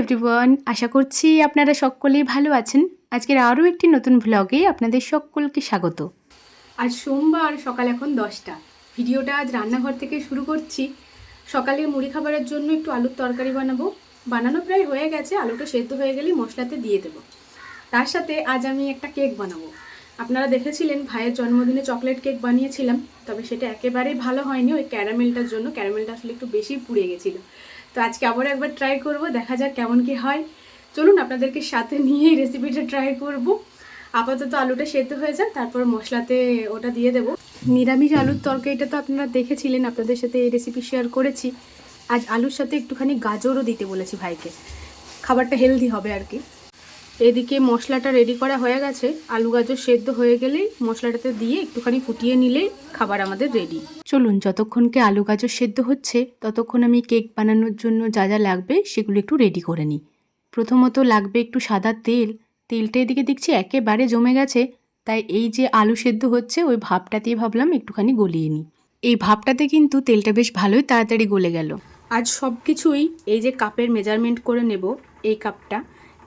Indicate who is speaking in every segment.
Speaker 1: Everyone আশা করছি আপনারা সকলেই ভালো আছেন। আজকের আরও একটি নতুন ভ্লগে আপনাদের সকলকে স্বাগত। আজ সোমবার, সকাল এখন দশটা। ভিডিওটা আজ রান্নাঘর থেকে শুরু করছি। সকালে মুড়ি খাবারের জন্য একটু আলুর তরকারি বানাবো। বানানো প্রায় হয়ে গেছে, আলুটা সেদ্ধ হয়ে গেলেই মশলাতে দিয়ে দেবো। তার সাথে আজ আমি একটা কেক বানাবো। আপনারা দেখেছিলেন, ভাইয়ের জন্মদিনে চকলেট কেক বানিয়েছিলাম, তবে সেটা একেবারেই ভালো হয়নি। ওই ক্যারামেলটার জন্য, ক্যারামেলটা আসলে একটু বেশি পুড়ে গেছিল। তো আজকে আবার একবার ট্রাই করব, দেখা যাক কেমন কি হয়। চলুন আপনাদেরকে সাথে নিয়ে এই রেসিপিটা ট্রাই করব। আপাতত আলুটা সেদ্ধ হয়ে যাক, তারপর মশলাতে ওটা দিয়ে দেব। নিরামিষ আলুর তরকারিটা তো আপনারা দেখেছিলেন, আপনাদের সাথে এই রেসিপি শেয়ার করেছি। আজ আলুর সাথে একটুখানি গাজরও দিতে বলেছি ভাইকে। খাবারটা হেলদি হবে আর কি। এদিকে মশলাটা রেডি করা হয়ে গেছে। আলু গাজর সেদ্ধ হয়ে গেলেই মশলাটাতে দিয়ে একটুখানি ফুটিয়ে নিলেই খাবার আমাদের রেডি চলুন যতক্ষণকে আলু গাজর সেদ্ধ হচ্ছে, ততক্ষণ আমি কেক বানানোর জন্য যা যা লাগবে সেগুলো একটু রেডি করে নিই। প্রথমত লাগবে একটু সাদা তেল। তেলটা এদিকে দেখছি একেবারে জমে গেছে, তাই এই যে আলু সেদ্ধ হচ্ছে, ওই ভাবটা দিয়ে ভাবলাম একটুখানি গলিয়ে নিই। এই ভাবটাতে কিন্তু তেলটা বেশ ভালোই তাড়াতাড়ি গলে গেল। আজ সব কিছুই এই যে কাপের মেজারমেন্ট করে নেব, এই কাপটা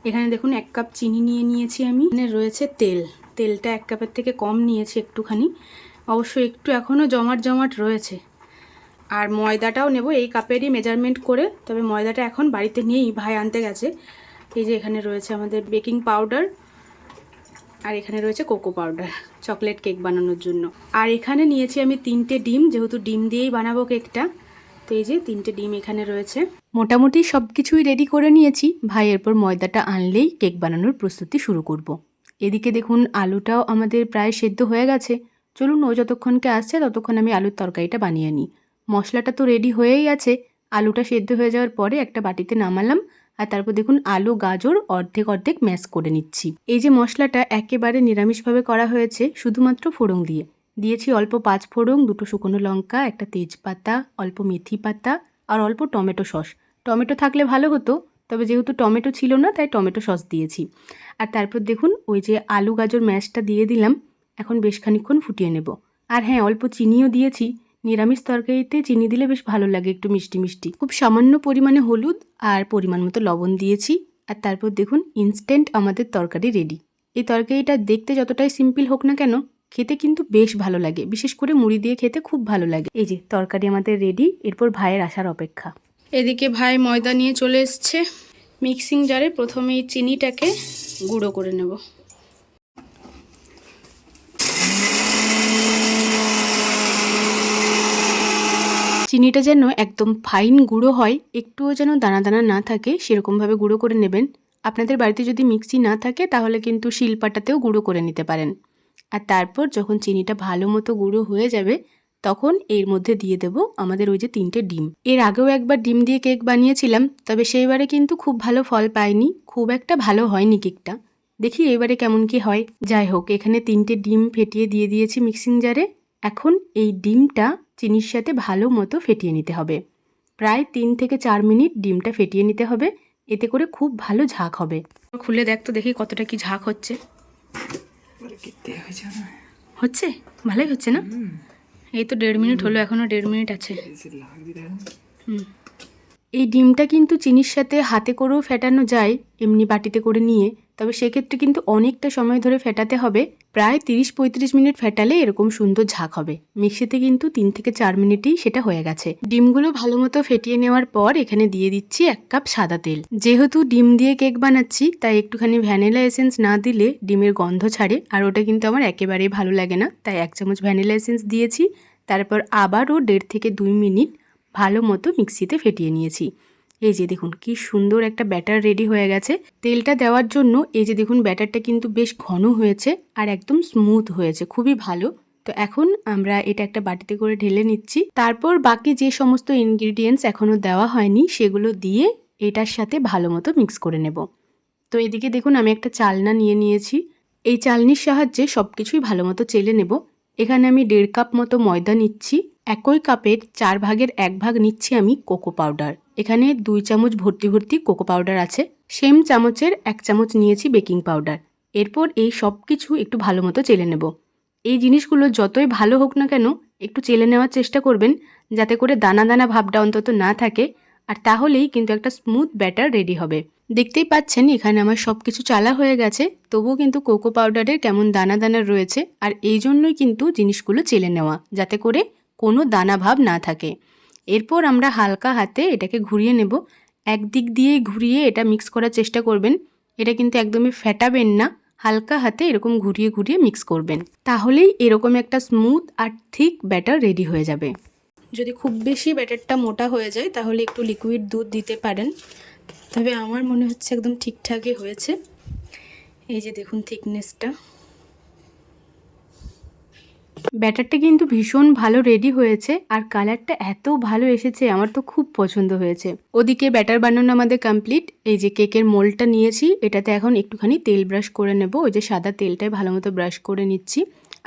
Speaker 1: এখানে দেখুন এক কাপ চিনি নিয়ে নিয়েছি আমি। এখানে রয়েছে তেল। তেলটা এক কাপের থেকে কম নিয়েছি একটুখানি। অবশ্য একটু এখনও জমাট জমাট রয়েছে। আর ময়দাটাও নেব। এই কাপেরই মেজারমেন্ট করে। তবে ময়দাটা এখন বাড়িতে নিয়েই ভাই আনতে গেছে। এই যে এখানে রয়েছে আমাদের বেকিং পাউডার আর এখানে রয়েছে কোকো পাউডার চকলেট কেক বানানোর জন্য। আর এখানে নিয়েছি আমি তিনটে ডিম। যেহেতু ডিম দিয়েই বানাবো কেকটা তো এই যে তিনটে ডিম এখানে রয়েছে। মোটামুটি সব কিছুই রেডি করে নিয়েছি। ভাই, এরপর ময়দাটা আনলেই কেক বানানোর প্রস্তুতি শুরু করব। এদিকে দেখুন, আলুটাও আমাদের প্রায় সেদ্ধ হয়ে গেছে। চলুন, ও যতক্ষণকে আসছে, ততক্ষণ আমি আলুর তরকারিটা বানিয়ে নিই। মশলাটা তো রেডি হয়েই আছে। আলুটা সেদ্ধ হয়ে যাওয়ার পরে একটা বাটিতে নামালাম। আর তারপর দেখুন, আলু, গাজর অর্ধেক অর্ধেক ম্যাশ করে নিচ্ছি। এই যে মশলাটা একেবারে নিরামিষভাবে করা হয়েছে, শুধুমাত্র ফোড়ন দিয়ে। দিয়েছি অল্প পাঁচ ফোড়ন, দুটো শুকনো লঙ্কা, একটা তেজপাতা, অল্প মেথি পাতা আর অল্প টমেটো সস। টমেটো থাকলে ভালো হতো, তবে যেহেতু টমেটো ছিল না, তাই টমেটো সস দিয়েছি। আর তারপর দেখুন, ওই যে আলু গাজর ম্যাশটা দিয়ে দিলাম, এখন বেশ খানিক্ষণ ফুটিয়ে নেব। আর হ্যাঁ অল্প চিনিও দিয়েছি, নিরামিষ তরকারিতে চিনি দিলে বেশ ভালো লাগে, একটু মিষ্টি মিষ্টি। খুব সামান্য পরিমাণে হলুদ আর পরিমাণ মতো লবণ দিয়েছি, আর তারপর দেখুন ইনস্ট্যান্ট আমাদের তরকারি রেডি এই তরকারিটা দেখতে যতটাই সিম্পল হোক না কেন খেতে কিন্তু বেশ ভালো লাগে। বিশেষ করে মুড়ি দিয়ে খেতে খুব ভালো লাগে। এই যে তরকারি আমাদের রেডি এরপর ভাইয়ের আসার অপেক্ষা। এদিকে ভাই ময়দা নিয়ে চলে এসছে। মিক্সিং জারে প্রথমে এই চিনিটাকে গুঁড়ো করে নেব। চিনিটা যেন একদম ফাইন গুঁড়ো হয় একটুও যেন দানা দানা না থাকে সেরকমভাবে গুঁড়ো করে নেবেন। আপনাদের বাড়িতে যদি মিক্সি না থাকে তাহলে কিন্তু শিলপাটাতেও গুঁড়ো করে নিতে পারেন। আর তারপর যখন চিনিটা ভালো মতো গুঁড়ো হয়ে যাবে, তখন এর মধ্যে দিয়ে দেব আমাদের ওই যে তিনটে ডিম। এর আগেও একবার ডিম দিয়ে কেক বানিয়েছিলাম, তবে সেইবারে কিন্তু খুব ভালো ফল পাইনি খুব একটা ভালো হয়নি কেকটা। দেখি এবারে কেমন কি হয়। যাই হোক, এখানে তিনটে ডিম ফেটিয়ে দিয়ে দিয়েছি মিক্সিং জারে। এখন এই ডিমটা চিনির সাথে ভালো মতো ফেটিয়ে নিতে হবে। প্রায় তিন থেকে চার মিনিট ডিমটা ফেটিয়ে নিতে হবে, এতে করে খুব ভালো ঝাঁক হবে। খুলে দেখ তো দেখি কতটা কি ঝাঁক হচ্ছে। হচ্ছে? ভালোই হচ্ছে না? এই তো দেড় মিনিট হলো এখনও দেড় মিনিট আছে। হুম। এই ডিমটা কিন্তু চিনির সাথে হাতে করেও ফেটানো যায় এমনি বাটিতে করে নিয়ে। তবে সেক্ষেত্রে কিন্তু অনেকটা সময় ধরে ফেটাতে হবে। প্রায় তিরিশ পঁয়ত্রিশ মিনিট ফেটালে এরকম সুন্দর ঝাঁক হবে। মিক্সিতে কিন্তু তিন থেকে চার মিনিটেই সেটা হয়ে গেছে। ডিমগুলো ভালো মতো ফেটিয়ে নেওয়ার পর এখানে দিয়ে দিচ্ছি এক কাপ সাদা তেল। যেহেতু ডিম দিয়ে কেক বানাচ্ছি, তাই একটুখানি ভ্যানিলা এসেন্স না দিলে ডিমের গন্ধ ছাড়ে। আর ওটা কিন্তু আমার একেবারেই ভালো লাগে না, তাই এক চামচ ভ্যানিলা এসেন্স দিয়েছি। তারপর আবারও দেড় থেকে দুই মিনিট ভালো মতো মিক্সিতে ফেটিয়ে নিয়েছি। এই যে দেখুন, কি সুন্দর একটা ব্যাটার রেডি হয়ে গেছে। তেলটা দেওয়ার জন্য এই যে দেখুন, ব্যাটারটা কিন্তু বেশ ঘন হয়েছে আর একদম স্মুথ হয়েছে, খুবই ভালো। তো এখন আমরা এটা একটা বাটিতে করে ঢেলে নিচ্ছি। তারপর বাকি যে সমস্ত ইনগ্রিডিয়েন্টস এখনও দেওয়া হয়নি, সেগুলো দিয়ে এটার সাথে ভালো মতো মিক্স করে নেব। তো এদিকে দেখুন, আমি একটা চালনা নিয়ে নিয়েছি। এই চালনির সাহায্যে সব কিছুই ভালো মতো চেলে নেব। এখানে আমি দেড় কাপ মতো ময়দা নিচ্ছি। একই কাপের চার ভাগের এক ভাগ নিচ্ছি আমি কোকো পাউডার। এখানে দুই চামচ ভর্তি ভর্তি কোকো পাউডার আছে। সেম চামচের এক চামচ নিয়েছি বেকিং পাউডার। এরপর এই সব কিছু একটু ভালো মতো চেলে নেব। এই জিনিসগুলো যতই ভালো হোক না কেন, একটু চেলে নেওয়ার চেষ্টা করবেন, যাতে করে দানা দানা ভাবটা অন্তত না থাকে, আর তাহলেই কিন্তু একটা স্মুথ ব্যাটার রেডি হবে। দেখতেই পাচ্ছেন, এখানে আমার সব কিছু চালা হয়ে গেছে, তবুও কিন্তু কোকো পাউডারের কেমন দানা দানা রয়েছে, আর এই জন্যই কিন্তু জিনিসগুলো চেলে নেওয়া, যাতে করে কোনো দানা ভাব না থাকে। এরপর আমরা হালকা হাতে এটাকে ঘুরিয়ে নেব। একদিক দিয়ে ঘুরিয়ে এটা মিক্স করার চেষ্টা করবেন। এটা কিন্তু একদমই ফেটাবেন না। হালকা হাতে এরকম ঘুরিয়ে ঘুরিয়ে মিক্স করবেন। তাহলেই এরকম একটা স্মুথ আর থিক ব্যাটার রেডি হয়ে যাবে। যদি খুব বেশি ব্যাটারটা মোটা হয়ে যায়, তাহলে একটু লিকুইড দুধ দিতে পারেন। তবে আমার মনে হচ্ছে একদম ঠিকঠাকই হয়েছে। এই যে দেখুন থিকনেসটা ব্যাটারটা কিন্তু ভীষণ ভালো রেডি হয়েছে আর কালারটা এত ভালো এসেছে, আমার তো খুব পছন্দ হয়েছে। ওদিকে ব্যাটার বানানো আমাদের কমপ্লিট এই যে কেকের মোলটা নিয়েছি, এটাতে এখন একটুখানি তেল ব্রাশ করে নেব। ওই যে সাদা তেলটাই ভালো মতো ব্রাশ করে নিচ্ছি।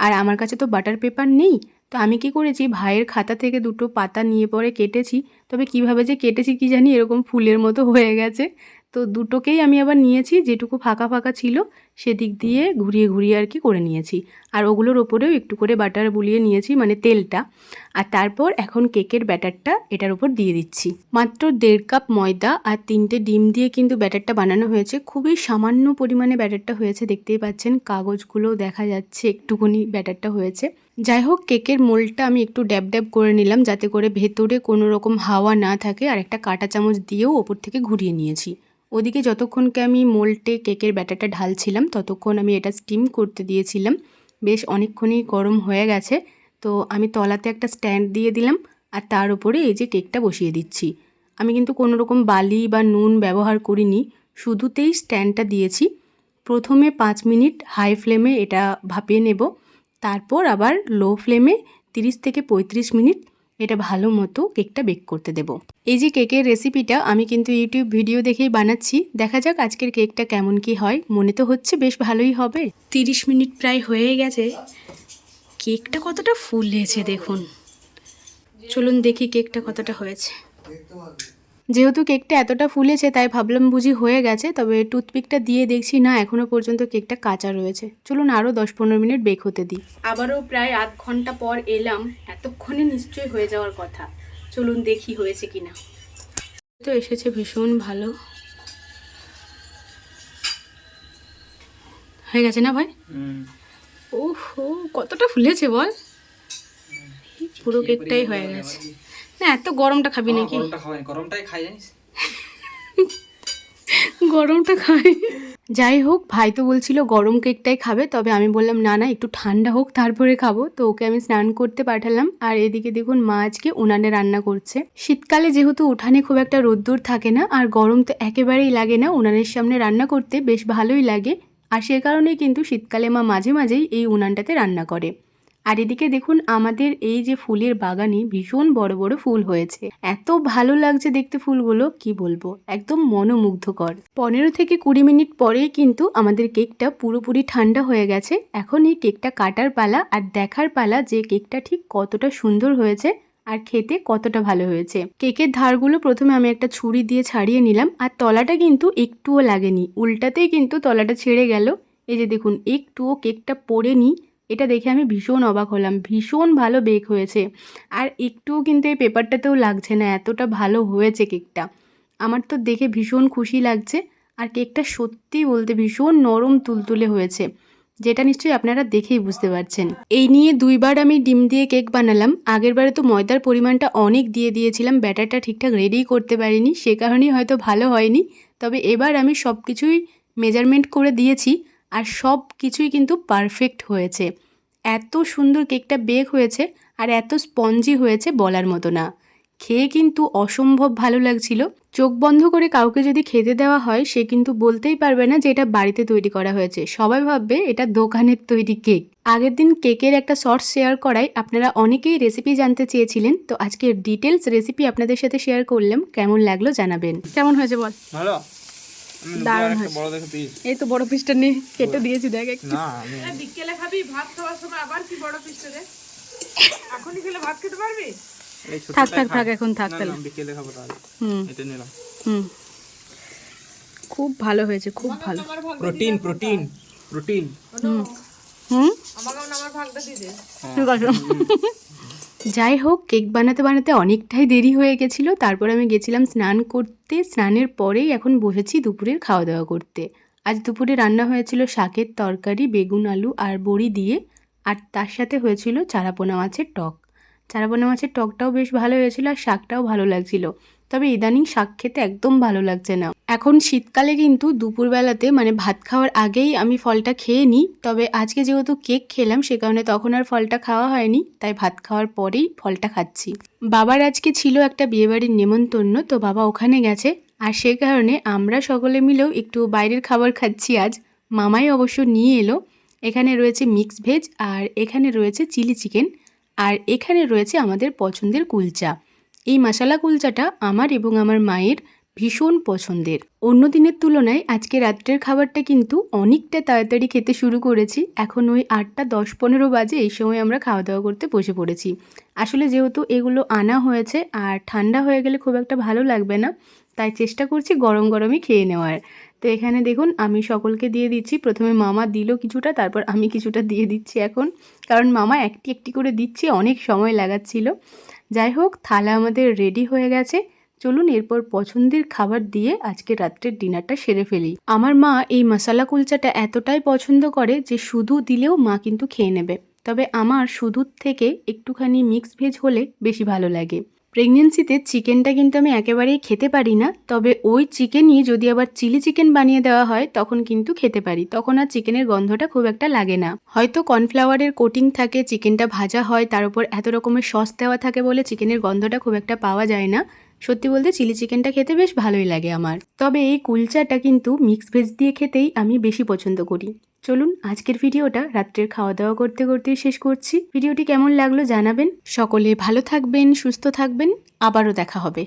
Speaker 1: আর আমার কাছে তো বাটার পেপার নেই, তো আমি কি করেছি, ভাইয়ের খাতা থেকে দুটো পাতা নিয়ে পরে কেটেছি। তবে কীভাবে যে কেটেছি কি জানি, এরকম ফুলের মতো হয়ে গেছে। তো দুটোকেই আমি আবার নিয়েছি, যেটুকু ফাঁকা ফাঁকা ছিল সেদিক দিয়ে ঘুরিয়ে ঘুরিয়ে আর কি করে নিয়েছি। আর ওগুলোর ওপরেও একটু করে বাটার বুলিয়ে নিয়েছি মানে তেলটা। আর তারপর এখন কেকের ব্যাটারটা এটার উপর দিয়ে দিচ্ছি। মাত্র দেড় কাপ ময়দা আর তিনটে ডিম দিয়ে কিন্তু ব্যাটারটা বানানো হয়েছে। খুবই সামান্য পরিমাণে ব্যাটারটা হয়েছে, দেখতেই পাচ্ছেন। কাগজগুলো দেখা যাচ্ছে, একটুখানি ব্যাটারটা হয়েছে। যাই হোক, কেকের মোলটা আমি একটু ড্যাব ড্যাব করে নিলাম, যাতে করে ভেতরে কোনো রকম হাওয়া না থাকে। আর একটা কাঁটা চামচ দিয়েও ওপর থেকে ঘুরিয়ে নিয়েছি। ওদিকে যতক্ষণকে আমি মোল্টে কেকের ব্যাটারটা ঢালছিলাম, ততক্ষণ আমি এটা স্টিম করতে দিয়েছিলাম। বেশ অনেকক্ষণই গরম হয়ে গেছে, তো আমি তলাতে একটা স্ট্যান্ড দিয়ে দিলাম আর তার উপরে এই যে কেকটা বসিয়ে দিচ্ছি। আমি কিন্তু কোনো রকম বালি বা নুন ব্যবহার করিনি, শুধুতেই স্ট্যান্ডটা দিয়েছি। প্রথমে পাঁচ মিনিট হাই ফ্লেমে এটা ভাপিয়ে নেব, তারপর আবার লো ফ্লেমে তিরিশ থেকে পঁয়ত্রিশ মিনিট এটা ভালো মতো কেকটা বেক করতে দেব। এই যে কেকের রেসিপিটা আমি কিন্তু ইউটিউব ভিডিও দেখেই বানাচ্ছি। দেখা যাক আজকের কেকটা কেমন কি হয়। মনে তো হচ্ছে বেশ ভালোই হবে। তিরিশ মিনিট প্রায় হয়ে গেছে। কেকটা কতটা ফুল ফুলেছে দেখুন। চলুন দেখি কেকটা কতটা হয়েছে। যেহেতু কেকটা এতটা ফুলেছে তাই ভাবলাম বুঝি হয়ে গেছে তবে টুথপিকটা দিয়ে দেখছি না এখনও পর্যন্ত কেকটা কাঁচা রয়েছে। চলুন আরও দশ পনেরো মিনিট বেক হতে দিই। আবারও প্রায় আধ ঘণ্টা পর এলাম এতক্ষণে নিশ্চয়ই হয়ে যাওয়ার কথা। চলুন দেখি হয়েছে কিনা। তো এসেছে ভীষণ ভালো। হয়ে গেছে না ভাই? ওহো কতটা ফুলেছে বল? পুরো কেকটাই হয়ে গেছে। না এত গরমটা খাবি নাকি?
Speaker 2: গরমটা খাওয়াই গরমটাই খাই জানিস?
Speaker 1: গরমটা খাই। যাই হোক ভাই তো বলছিল গরম কেকটাই খাবে তবে আমি বললাম না না একটু ঠান্ডা হোক তারপরে খাব। তো ওকে আমি স্নান করতে পাঠালাম। আর এদিকে দেখুন মা আজকে উনানে রান্না করছে। শীতকালে যেহেতু উঠানে খুব একটা রোদ্দুর থাকে না আর গরম তো একেবারেই লাগে না উনানের সামনে রান্না করতে বেশ ভালোই লাগে। আর সে কারণেই কিন্তু শীতকালে মা মাঝে মাঝেই এই উনানটাতে রান্না করে। আর এদিকে দেখুন আমাদের এই যে ফুলের বাগানে ভীষণ বড় বড় ফুল হয়েছে। এত ভালো লাগছে দেখতে ফুলগুলো, কি বলব? একদম মনোমুগ্ধকর। পনেরো থেকে কুড়ি মিনিট পরেই কিন্তু আমাদের কেকটা পুরোপুরি ঠান্ডা হয়ে গেছে। এখন এই কেকটা কাটার পালা আর দেখার পালা যে কেকটা ঠিক কতটা সুন্দর হয়েছে আর খেতে কতটা ভালো হয়েছে। কেকের ধারগুলো প্রথমে আমি একটা ছুরি দিয়ে ছাড়িয়ে নিলাম আর তলাটা কিন্তু একটুও লাগেনি। উল্টাতেই কিন্তু তলাটা ছেড়ে গেল। এই যে দেখুন, একটুও কেকটা পড়েনি। এটা দেখে আমি ভীষণ অবাক হলাম, ভীষণ ভালো বেক হয়েছে। আর একটুও কিন্তু এই পেপারটাতেও লাগছে না, এতটা ভালো হয়েছে কেকটা আমার তো দেখে ভীষণ খুশি লাগছে, আর কেকটা সত্যি বলতে ভীষণ নরম তুলতুলে হয়েছে, যেটা নিশ্চয়ই আপনারা দেখেই বুঝতে পারছেন। এই নিয়ে দুইবার আমি ডিম দিয়ে কেক বানালাম, আগের বারে তো ময়দার পরিমাণটা অনেক দিয়ে দিয়েছিলাম, ব্যাটারটা ঠিকঠাক রেডি করতে পারিনি, সে কারণেই হয়তো ভালো হয়নি, তবে এবার আমি সব কিছুই মেজারমেন্ট করে দিয়েছি আর সব কিছুই কিন্তু পারফেক্ট হয়েছে। এত সুন্দর কেকটা বেক হয়েছে আর এত স্পঞ্জি হয়েছে বলার মতো না। খেয়ে কিন্তু অসম্ভব ভালো লাগছিল। চোখ বন্ধ করে কাউকে যদি খেতে দেওয়া হয় সে কিন্তু বলতেই পারবে না যে এটা বাড়িতে তৈরি করা হয়েছে। সবাই ভাববে এটা দোকানের তৈরি কেক। আগের দিন কেকের একটা শর্ট শেয়ার করাই আপনারা অনেকেই রেসিপি জানতে চেয়েছিলেন। তো আজকে ডিটেলস রেসিপি আপনাদের সাথে শেয়ার করলাম। কেমন লাগল জানাবেন। কেমন হয়েছে বল?
Speaker 2: ভালো।
Speaker 1: দারুণ
Speaker 2: একটা
Speaker 1: হয়েছে।
Speaker 2: বড় দেখে পিস
Speaker 1: এই তো বড় পিসটা নিয়ে কেটে দিয়েছি দেখ একটু।
Speaker 3: বিকেলে খাবি ভাত খাওয়ার সময় আবার কি বড় পিসটা রে এখনই খেলে ভাত খেতে পারবি?
Speaker 1: থাক থাক থাক এখন থাক তাহলে।
Speaker 2: বিকেলে খাব তাহলে।
Speaker 1: হুম।
Speaker 2: এটা নিলাম।
Speaker 1: হুম। খুব ভালো হয়েছে খুব ভালো।
Speaker 2: Protein protein protein.
Speaker 1: হুম। হুম?
Speaker 3: আমাকে আমার ভাগটা দিয়ে দে
Speaker 1: ঠিক আছে। যাই হোক কেক বানাতে বানাতে অনেকটাই দেরি হয়ে গেছিল। তারপর আমি গেছিলাম স্নান করতে। স্নানের পরেই এখন বসেছি দুপুরের খাওয়া দাওয়া করতে। আজ দুপুরে রান্না হয়েছিল শাকের তরকারি, বেগুন, আলু আর বড়ি দিয়ে। আর তার সাথে হয়েছিল চারাপোনা মাছের টক। চারাপোনা মাছের টকটাও বেশ ভালো হয়েছিল আর শাকটাও ভালো লাগছিল। তবে ইদানিং শাক খেতে একদম ভালো লাগছে না। এখন শীতকালে কিন্তু দুপুরবেলাতে মানে ভাত খাওয়ার আগেই আমি ফলটা খেয়ে নিই। তবে আজকে যেহেতু কেক খেলাম, সে কারণে তখন আর ফলটা খাওয়া হয়নি। তাই ভাত খাওয়ার পরেই ফলটা খাচ্ছি। বাবার আজকে ছিল একটা বিয়েবাড়ির নেমন্তন্ন, তো বাবা ওখানে গেছে। আর সে কারণে আমরা সকলে মিলেও একটু বাইরের খাবার খাচ্ছি আজ। মামাই অবশ্য নিয়ে এলো। এখানে রয়েছে মিক্স ভেজ আর এখানে রয়েছে চিলি চিকেন আর এখানে রয়েছে আমাদের পছন্দের কুলচা। এই মশালা কুলচাটা আমার এবং আমার মায়ের ভীষণ পছন্দের। অন্য দিনের তুলনায় আজকে রাত্রের খাবারটা কিন্তু অনেকটা তাড়াতাড়ি খেতে শুরু করেছি। এখন ওই আটটা দশ পনেরো বাজে এই সময় আমরা খাওয়া দাওয়া করতে বসে পড়েছি। আসলে যেহেতু এগুলো আনা হয়েছে আর ঠান্ডা হয়ে গেলে খুব একটা ভালো লাগবে না, তাই চেষ্টা করছি গরম গরমই খেয়ে নেওয়ার। তো এখানে দেখুন, আমি সকলকে দিয়ে দিচ্ছি। প্রথমে মামা দিল কিছুটা, তারপর আমি কিছুটা দিয়ে দিচ্ছি এখন। কারণ মামা একটি একটি করে দিচ্ছি, অনেক সময় লাগাচ্ছিল। যাই হোক, থালা আমাদের রেডি হয়ে গেছে। চলুন এরপর পছন্দের খাবার দিয়ে আজকে রাত্রের ডিনারটা সেরে ফেলি। আমার মা এই মশালা কুলচাটা এতটাই পছন্দ করে যে শুধু দিলেও মা কিন্তু খেয়ে নেবে। তবে আমার শুধুর থেকে একটুখানি মিক্স ভেজ হলে বেশি ভালো লাগে। প্রেগনেন্সিতে চিকেনটা কিন্তু আমি একেবারেই খেতে পারি না, তবে ওই চিকেনই যদি আবার চিলি চিকেন বানিয়ে দেওয়া হয়, তখন কিন্তু খেতে পারি। তখন আর চিকেনের গন্ধটা খুব একটা লাগে না। হয়তো কর্নফ্লাওয়ারের কোটিং থাকে, চিকেনটা ভাজা হয়, তার উপর এত রকমের সস দেওয়া থাকে বলে চিকেনের গন্ধটা খুব একটা পাওয়া যায় না। সত্যি বলতে চিলি চিকেনটা খেতে বেশ ভালোই লাগে আমার। তবে এই কুলচাটা কিন্তু মিক্স ভেজ দিয়ে খেতেই আমি বেশি পছন্দ করি। চলুন আজকের ভিডিওটা রাত্রের খাওয়া দাওয়া করতে করতে শেষ করছি। ভিডিওটি কেমন লাগল জানাবেন। সকলে ভালো থাকবেন, সুস্থ থাকবেন। আবারও দেখা হবে।